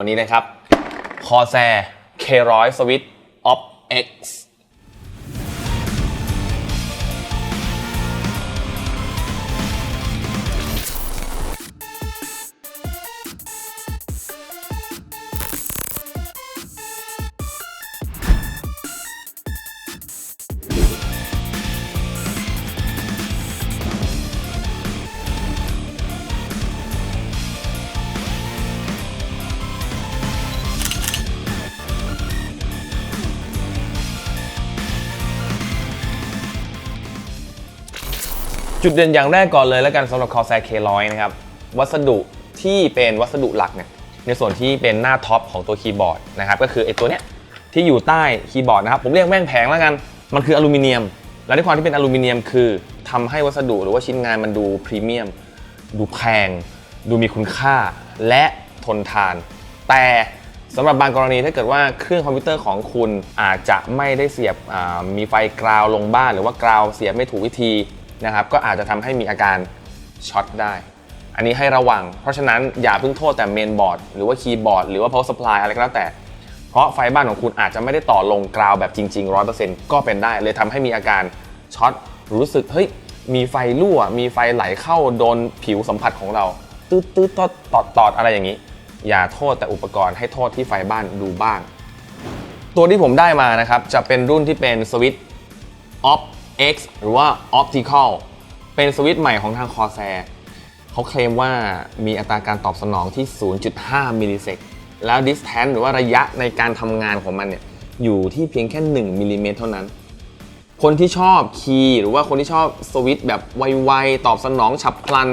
วันนี้นะครับ Corsair K100 Switch Op X จุดเด่นอย่างแรกก่อนเลยแล้วกันสำหรับ Corsair K100 นะครับ วัสดุที่เป็นวัสดุหลักเนี่ยในส่วนที่เป็นหน้าท็อปของตัวคีย์บอร์ดนะครับก็คือไอ้ตัวเนี้ยที่อยู่ใต้คีย์บอร์ดนะครับผมเรียกแม่งแผงแล้วกันมันคืออลูมิเนียม และด้วยความที่เป็นอลูมิเนียม คือทำให้วัสดุหรือว่าชิ้นงานมันดูพรีเมียมดูแพง ดูมีคุณค่า และทนทาน แต่สำหรับบางกรณีถ้าเกิดว่าเครื่องคอมพิวเตอร์ของคุณอาจจะไม่ได้เสียบมีไฟกราวลงบ้าน หรือว่ากราวเสียบไม่ถูกวิธี นะครับก็อาจจะทำให้มีอาการช็อตได้ อันนี้ให้ระวัง เพราะฉะนั้นอย่าเพิ่งโทษแต่เมนบอร์ดหรือว่าคีย์บอร์ดหรือว่า power supply อะไรก็แล้วแต่ เพราะไฟบ้านของคุณอาจจะไม่ได้ต่อลงกราวแบบจริง ๆ 100%ก็เป็นได้ เลยทำให้มีอาการช็อตรู้สึกเฮ้ยมีไฟรั่ว มีไฟไหลเข้าโดนผิวสัมผัสของเราตืดตืดตอดตอดตอดอะไรอย่างนี้ อย่าโทษแต่อุปกรณ์ให้โทษที่ไฟบ้านดูบ้าง ตัวที่ผมได้มานะครับ จะเป็นรุ่นที่เป็นสวิต Op X หรือว่า Optical เป็นสวิตช์ใหม่ของทาง Corsair เขาเคลมว่ามีอัตราการตอบสนองที่ 0.5 มิลลิเซกแล้ว distance หรือว่าระยะในการทำงานของมันเนี่ยอยู่ที่เพียงแค่ 1มิลลิเมตรเท่านั้น คนที่ชอบคีย์หรือว่าคนที่ชอบสวิตช์แบบไวๆ ตอบสนองฉับพลัน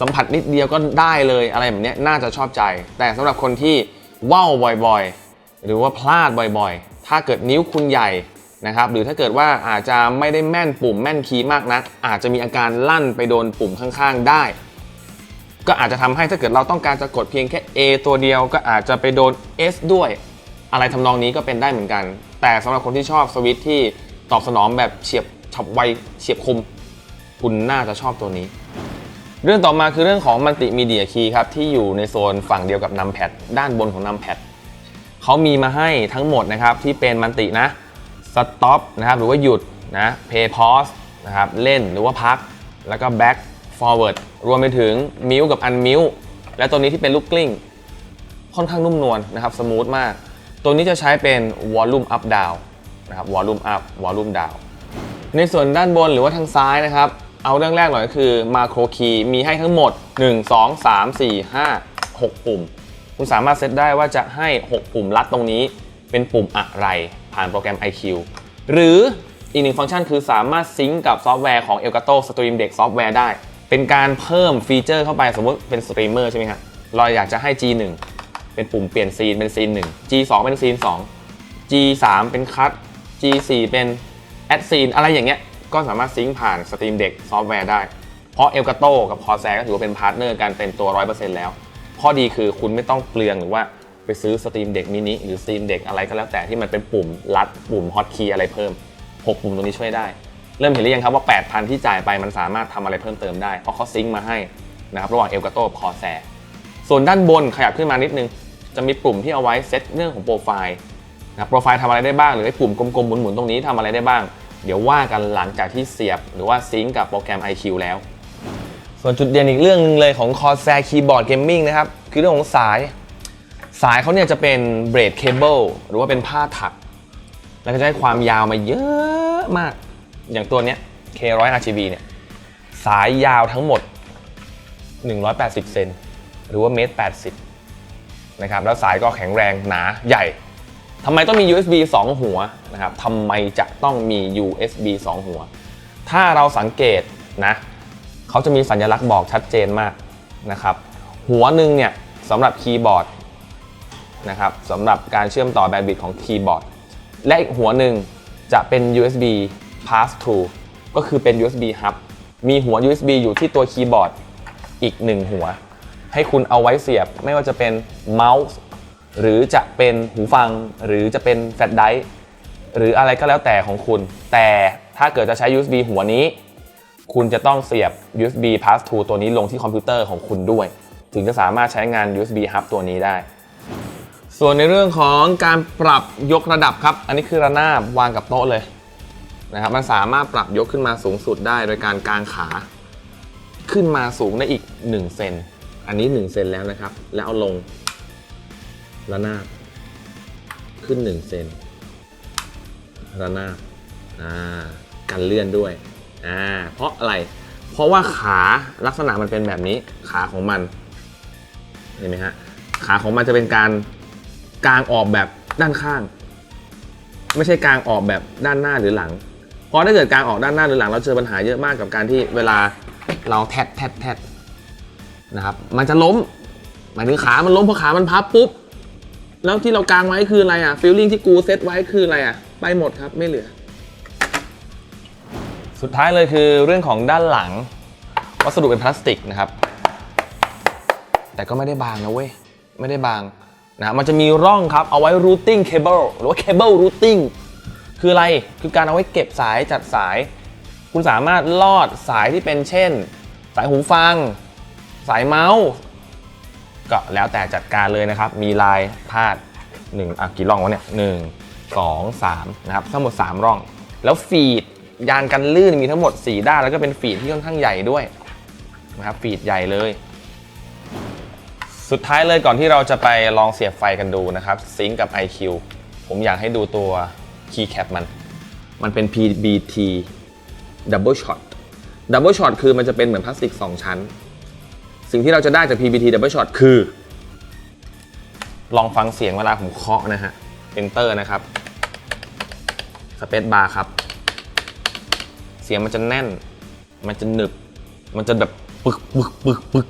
สัมผัสนิดเดียวก็ได้เลยอะไรแบบนี้น่าจะชอบใจ แต่สำหรับคนที่ว่าวบ่อยๆ หรือว่าพลาดบ่อยๆ ถ้าเกิดนิ้วคุณใหญ่ นะครับหรือถ้าเกิดว่าอาจจะไม่ได้แม่นปุ่มแม่นคีย์มากนัก อาจจะมีอาการลั่นไปโดนปุ่มข้างๆได้ ก็อาจจะทำให้ถ้าเกิดเราต้องการจะกดเพียงแค่ A ตัวเดียวก็อาจจะไปโดน S ด้วย อะไรทำนองนี้ก็เป็นได้เหมือนกัน แต่สำหรับคนที่ชอบสวิตที่ตอบสนองแบบเฉียบฉับไวเฉียบคม คุณน่าจะชอบตัวนี้ เรื่องต่อมาคือเรื่องของมัลติมีเดียคีย์ครับที่อยู่ในโซนฝั่งเดียวกับนัมแพดด้านบนของนัมแพดเขามีมาให้ทั้งหมดนะครับที่เป็นมัลตินะ สต็อปนะครับหรือว่าหยุดนะเพย์พอสนะครับเล่นหรือว่าพัก แล้วก็แบ็กฟอร์เวิร์ดรวมไปถึงมิวกับอันมิวและตัวนี้ที่เป็นลูกกลิ้ง ค่อนข้างนุ่มนวลนะครับสมูทมาก ตัวนี้จะใช้เป็นวอลลุ่มอัพดาวนะครับวอลลุ่มอัพวอลลุ่มดาวในส่วนด้านบนหรือว่าทางซ้ายนะครับ เอาเรื่องแรกหน่อยก็คือมาโครคีมีให้ทั้งหมด 1 2 3 4 5 6 ปุ่ม คุณสามารถเซตได้ว่าจะให้ 6 ปุ่มลัดตรงนี้เป็นปุ่มอะไร ผ่านโปรแกรม IQ หรืออีกหนึ่งฟังก์ชันคือสามารถซิงก์กับซอฟต์แวร์ของ Elgato Stream Deck Software ได้ เป็นการเพิ่มฟีเจอร์เข้าไปสมมติเป็นสตรีมเมอร์ใช่ไหมครับเราอยากจะให้ G1 เป็นปุ่มเปลี่ยนซีนเป็นซีน1 G2 เป็นซีน2 G3 เป็นคัต G4 เป็นแอดซีนอะไรอย่างเงี้ยก็สามารถซิงค์ผ่าน Stream Deck ซอฟต์แวร์ได้ เพราะ Elgato กับ Corsair ก็ถือว่าเป็นพาร์ทเนอร์กันเต็มตัว 100%แล้ว ข้อดีคือคุณไม่ต้องเปลืองหรือว่า ไปซื้อ Stream Deck mini หรือ Stream Deck อะไรก็แล้วแต่ที่มันเป็นปุ่มลัดปุ่ม Hotkey อะไรเพิ่ม 6 ปุ่มตรงนี้ช่วยได้ เริ่มเห็นหรือยังครับว่า 8,000 ที่จ่ายไปมันสามารถทำอะไรเพิ่มเติมได้ เพราะเขาซิงค์มาให้นะครับระหว่าง Elgato กับ Corsair ส่วนด้านบนขยับขึ้นมานิดนึง จะมีปุ่มที่เอาไว้เซตเรื่องของโปรไฟล์นะโปรไฟล์ทำอะไรได้บ้างหรือไอ้ปุ่มกลมๆหมุนๆตรงนี้ทำอะไรได้บ้าง เดี๋ยวว่ากันหลังจากที่เสียบ หรือว่าซิงก์กับโปรแกรม IQ แล้ว ส่วนจุดเด่นอีกเรื่องหนึงเลยของ Corsair Keyboard Gaming นะครับคือเรื่องของสาย สายเขาเนี่ยจะเป็นเบรดเคเบิลหรือว่าเป็นผ้าถัก แล้วก็จะให้ความยาวมาเยอะมาก อย่างตัวเนี้ย K100 RGB เนี่ย สายยาวทั้งหมด 180 เซนหรือว่าเมตร80 นะครับ แล้วสายก็แข็งแรงหนาใหญ่ทำไมต้องมี USB 2 หัวนะครับทำไมจะต้องมี USB 2 หัว ถ้าเราสังเกตนะเขาจะมีสัญลักษณ์บอกชัดเจนมากนะครับ หัวหนึ่งเนี่ยสำหรับคีย์บอร์ด นะครับสำหรับการเชื่อมต่อแบนด์วิดต์ของคีย์บอร์ด และอีกหัวหนึ่งจะเป็น USB pass through ก็คือเป็น USB hub มีหัว USB อยู่ที่ตัวคีย์บอร์ดอีกหนึ่งหัว ให้คุณเอาไว้เสียบไม่ว่าจะเป็นเมาส์หรือจะเป็นหูฟัง หรือจะเป็นแฟลชไดรฟ์หรืออะไรก็แล้วแต่ของคุณ แต่ถ้าเกิดจะใช้ USB หัวนี้ คุณจะต้องเสียบ USB pass through ตัวนี้ลงที่คอมพิวเตอร์ของคุณด้วย ถึงจะสามารถใช้งาน USB hub ตัวนี้ได้ ส่วนในเรื่องของการปรับยกระดับครับ อันนี้คือระนาบวางกับโต๊ะเลยนะครับ มันสามารถปรับยกขึ้นมาสูงสุดได้โดยการกางขาขึ้นมาสูงได้อีก1เซนอันนี้1เซนแล้วนะครับ แล้วเอาลงระนาบขึ้น1เซนระนาบอ่ากันเลื่อนด้วยอ่าเพราะอะไร เพราะว่าขาลักษณะมันเป็นแบบนี้ขาของมัน เห็นไหมฮะ ขาของมันจะเป็นการ กางออกแบบด้านข้าง ไม่ใช่กางออกแบบด้านหน้าหรือหลัง เพราะถ้าเกิดกางออกด้านหน้าหรือหลัง เราเจอปัญหาเยอะมากกับการที่เวลาเราแทดแทดแทดนะครับ มันจะล้ม หมายถึงขา มันล้มเพราะขามันพับปุ๊บ แล้วที่เรากางไว้คืออะไรอะฟิลลิ่งที่กูเซตไว้คืออะไรอะ ไปหมดครับ ไม่เหลือ สุดท้ายเลยคือเรื่องของด้านหลัง วัสดุเป็นพลาสติกนะครับ แต่ก็ไม่ได้บางนะเว้ย ไม่ได้บาง นะมันจะมีร่องครับเอาไว้ routing cable หรือว่า cable routing คืออะไรคือการเอาไว้เก็บสายจัดสาย คุณสามารถลอดสายที่เป็นเช่น สายหูฟัง สายเมาส์ ก็แล้วแต่จัดการเลยนะครับ มีลายพาด1อะกี่ร่องวะเนี่ย1 2 3นะครับทั้งหมด 3 ร่อง แล้วฟีดยางกันลื่นมีทั้งหมด 4 ด้านแล้วก็เป็นฟีดที่ค่อนข้างใหญ่ด้วยนะครับฟีดใหญ่เลย สุดท้ายเลยก่อนที่เราจะไปลองเสียบไฟกันดูนะครับซิงกับ IQ ผมอยากให้ดูตัว keycap มัน มันเป็น PBT double shot double shot คือมันจะเป็นเหมือนพลาสติก 2 ชั้น สิ่งที่เราจะได้จาก PBT double shot คือ ลองฟังเสียงเวลาผมเคาะนะฮะ enter นะครับ space bar ครับ เสียงมันจะแน่น มันจะหนึบ มันจะแบบปึกปึกปึกปึก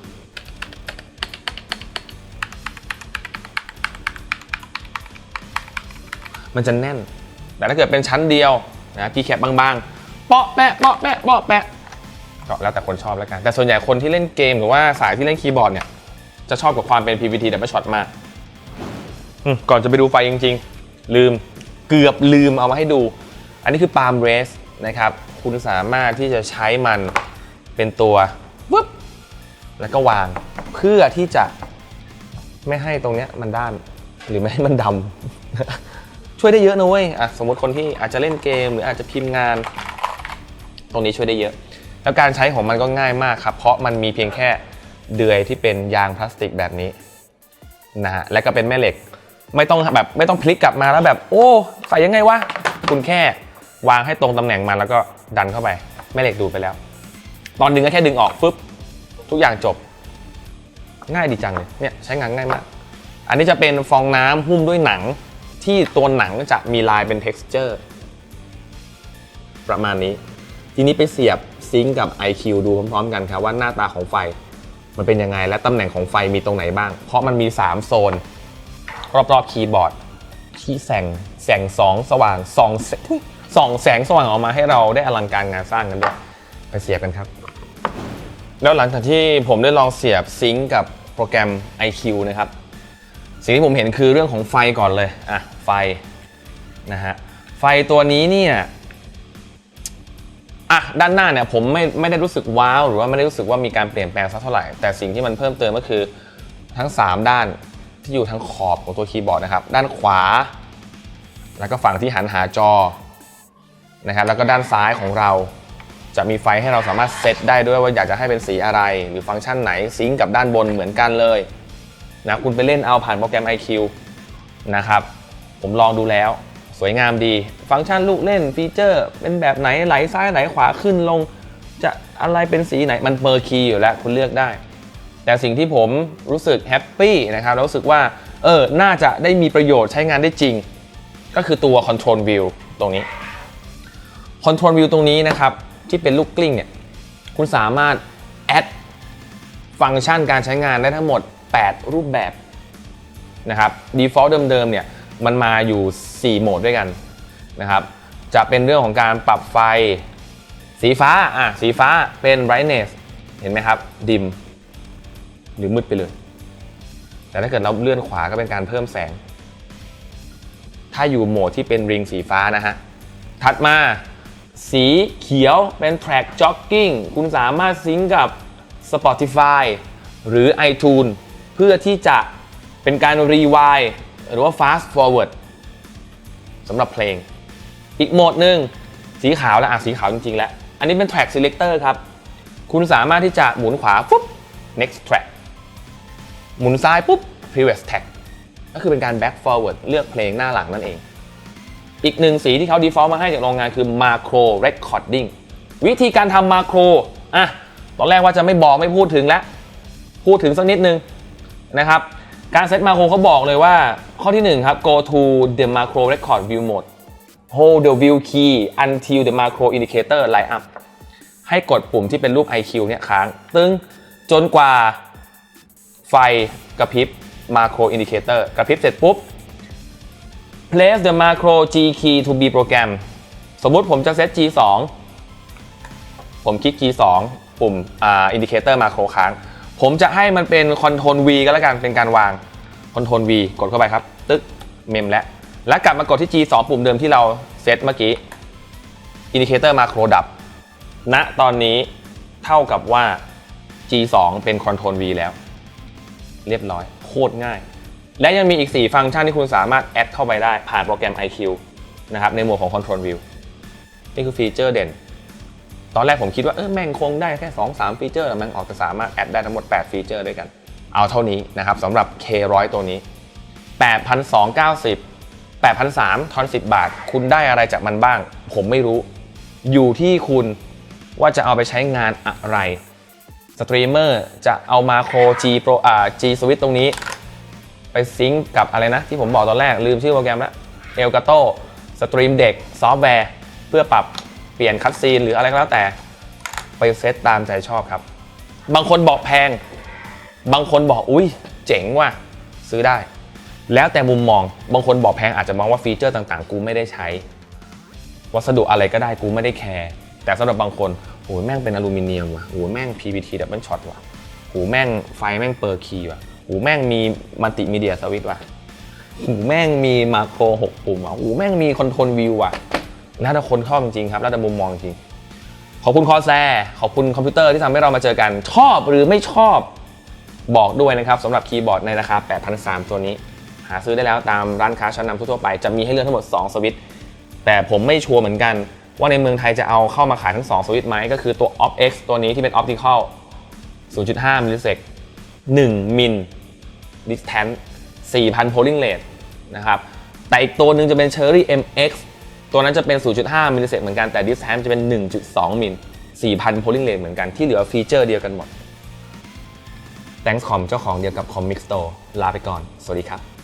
มันจะแน่น แต่ถ้าเกิดเป็นชั้นเดียวนะกีแคปบางๆ เปาะแปะเปาะแปะเปาะแปะก็แล้วแต่คนชอบแล้วกัน แต่ส่วนใหญ่คนที่เล่นเกมหรือว่าสายที่เล่นคีย์บอร์ดเนี่ยจะชอบกับความเป็น PVT Double Shot มากก่อนจะไปดูไฟจริง ๆ ลืมเกือบลืมเอามาให้ดู อันนี้คือ Palm Race นะครับคุณสามารถที่จะใช้มันเป็นตัวปุ๊บแล้วก็วางเพื่อที่จะไม่ให้ตรงเนี้ยมันด้านหรือไม่ให้มันดำ ช่วยได้เยอะนะเว้ยอะสมมติคนที่อาจจะเล่นเกมหรืออาจจะพิมพ์งาน ตรงนี้ช่วยได้เยอะ แล้วการใช้ของมันก็ง่ายมากครับ เพราะมันมีเพียงแค่เดือยที่เป็นยางพลาสติกแบบนี้นะฮะและก็เป็นแม่เหล็ก ไม่ต้องแบบไม่ต้องพลิกกลับมาแล้วแบบ โอ้ ใส่ยังไงวะคุณแค่วางให้ตรงตำแหน่งมันแล้วก็ดันเข้าไปแม่เหล็กดูดไปแล้ว ตอนดึงก็แค่ดึงออกปุ๊บทุกอย่างจบ ง่ายดีจังเลยเนี่ยใช้งานง่ายมาก อันนี้จะเป็นฟองน้ำหุ้มด้วยหนัง ที่ตัวหนังจะมีลายเป็น texture ประมาณนี้ ทีนี้ไปเสียบซิงกับ IQ ดูพร้อมๆกันครับว่าหน้าตาของไฟมันเป็นยังไง และตำแหน่งของไฟมีตรงไหนบ้าง เพราะมันมี 3 โซน รอบๆคีย์บอร์ด ที่แสงแสงสองสว่างสองแสองแสงสว่างออกมาให้เราได้อลังการงานสร้างกันด้วย ไปเสียบกันครับ แล้วหลังจากที่ผมได้ลองเสียบซิงก์กับโปรแกรม IQ นะครับ สิ่งที่ผมเห็นคือเรื่องของไฟก่อนเลยอะไฟนะฮะไฟตัวนี้เนี่ยอะด้านหน้าเนี่ยผมไม่ไม่ได้รู้สึกว้าวหรือว่าไม่ได้รู้สึกว่ามีการเปลี่ยนแปลงสักเท่าไหร่แต่สิ่งที่มันเพิ่มเติมก็คือทั้ง 3 ด้านที่อยู่ทั้งขอบของตัวคีย์บอร์ดนะครับ ด้านขวา แล้วก็ฝั่งที่หันหาจอนะครับแล้วก็ด้านซ้ายของเราจะมีไฟให้เราสามารถเซตได้ด้วยว่าอยากจะให้เป็นสีอะไร หรือฟังก์ชันไหนซิงก์กับด้านบนเหมือนกันเลย นะคุณไปเล่นเอาผ่านโปรแกรม IQ นะครับผมลองดูแล้ว สวยงามดี ฟังก์ชันลูกเล่นฟีเจอร์ เป็นแบบไหนไหลซ้ายไหลขวาขึ้นลง จะอะไรเป็นสีไหนมันเปอร์คีย์อยู่แล้วคุณเลือกได้ แต่สิ่งที่ผมรู้สึกแฮปปี้นะครับรู้สึกว่าเออน่าจะได้มีประโยชน์ใช้งานได้จริง ก็คือตัว Control View ตรงนี้ Control View ตรงนี้นะครับ ที่เป็นลูกกลิ้งเนี่ยคุณสามารถแอดฟังก์ชันการใช้งานได้ทั้งหมด 8 รูปแบบนะครับ default เดิมๆเนี่ยมันมาอยู่ 4 โหมดด้วยกันนะครับ จะเป็นเรื่องของการปรับไฟสีฟ้าอะสีฟ้าเป็น brightness เห็นไหมครับ dim หรือมืดไปเลย แต่ถ้าเกิดเราเลื่อนขวาก็เป็นการเพิ่มแสง ถ้าอยู่โหมดที่เป็นริงสีฟ้านะฮะ ถัดมาสีเขียวเป็น track jogging คุณสามารถซิงกับ Spotify หรือ iTunes พื่อที่จะเป็นการรีวายหรือว่า fast forward สำหรับเพลง อีกโหมดหนึ่งสีขาวแล้วอะสีขาวจริงๆแล้ว อันนี้เป็น track selector ครับ คุณสามารถที่จะหมุนขวาปุ๊บ next track หมุนซ้ายปุ๊บ previous track ก็คือเป็นการ back forward เลือกเพลงหน้าหลังนั่นเอง อีกหนึ่งสีที่เขา default มาให้จากโรงงานคือ macro recording วิธีการทำ macro อะตอนแรกว่าจะไม่บอกไม่พูดถึงแล้ว พูดถึงสักนิดนึง นะครับการเซตมาโครเขาบอกเลยว่าข้อที่ 1 ครับ go to the macro record view mode hold the view key until the macro indicator light up ให้กดปุ่มที่เป็นรูป IQ เนี่ยค้าง ตึงจนกว่าไฟกระพริบ macro indicator กระพริบเสร็จปุ๊บ place the macro G key to be program สมมุติผมจะเซต G 2ผมคลิก G 2ปุ่มอ่า indicator macro ค้าง ผมจะให้มันเป็น control V ก็แล้วกันเป็นการวาง control V กดเข้าไปครับ ตึ๊กเมมแล้วแล้วกลับมากดที่ G 2 ปุ่มเดิมที่เราเซตเมื่อกี้ indicator macro ดับณตอนนี้เท่ากับว่า G 2 เป็น control V แล้ว เรียบร้อย โคตรง่าย และยังมีอีก 4 ฟังก์ชันที่คุณสามารถแอดเข้าไปได้ผ่านโปรแกรม IQ นะครับในหมวดของ Control View นี่คือฟีเจอร์เด่น ตอนแรกผมคิดว่าเออแม่งคงได้แค่ 2-3 ฟีเจอร์แต่แม่งออกจะสามารถแอดได้ทั้งหมด 8 ฟีเจอร์ด้วยกัน เอาเท่านี้นะครับสำหรับ K100 ตัวนี้ 8,290 8,300ทอน 10 บาท คุณได้อะไรจากมันบ้าง ผมไม่รู้ อยู่ที่คุณว่าจะเอาไปใช้งานอะไร สตรีมเมอร์จะเอามาโค G Pro อ่า G Switch ตรงนี้ ไปซิงก์กับอะไรนะ ที่ผมบอกตอนแรกลืมชื่อโปรแกรมแล้ว Elgato สตรีมเด็กซอฟต์แวร์เพื่อปรับ เปลี่ยนคัตซีนหรืออะไรก็แล้วแต่ไปเซตตามใจชอบครับ บางคนบอกแพง บางคนบอกอุ้ยเจ๋งว่ะซื้อได้ แล้วแต่มุมมอง บางคนบอกแพงอาจจะมองว่าฟีเจอร์ต่างๆ กูไม่ได้ใช้ วัสดุอะไรก็ได้กูไม่ได้แคร์แต่สำหรับบางคนโอ้ยแม่งเป็นอลูมิเนียมว่ะโอ้ยแม่ง PVT double shot ว่ะโอ้ยแม่งไฟแม่งเปอร์คีว่ะโอ้ยแม่งมีมัลติมีเดียสวิตว่ะโอ้ยแม่งมีมาโคร6ปุ่มว่ะโอ้ยแม่งมีคอนโทรลวิวว่ะ แล้วแต่คนชอบจริงๆครับแล้วแต่มุมมองจริงขอบคุณคอแซขอบคุณคอมพิวเตอร์ที่ทำให้เรามาเจอกันชอบหรือไม่ชอบบอกด้วยนะครับสำหรับคีย์บอร์ดในราคา 8,300 ตัวนี้ หาซื้อได้แล้วตามร้านค้าชั้นนำทั่วไป จะมีให้เลือกทั้งหมด 2 สวิตช์แต่ผมไม่ชัวร์เหมือนกัน ว่าในเมืองไทยจะเอาเข้ามาขายทั้ง 2 สวิตช์ไหมก็คือตัว OpX ตัวนี้ที่เป็น Optical 0.5 มิลลิเซก1มิล Distance 4,000 polling rate นะครับแต่อีกตัวหนึ่งจะเป็น Cherry MX ตัวนั้นจะเป็น 0.5 มิลลิเซกเหมือนกัน แต่ดิสแทมจะเป็น 1.2 มิล4,000โพลิงเลนเหมือนกันที่เหลือฟีเจอร์เดียวกันหมด Thanks Com เจ้าของเดียวกับ Comic Store ลาไปก่อน สวัสดีครับ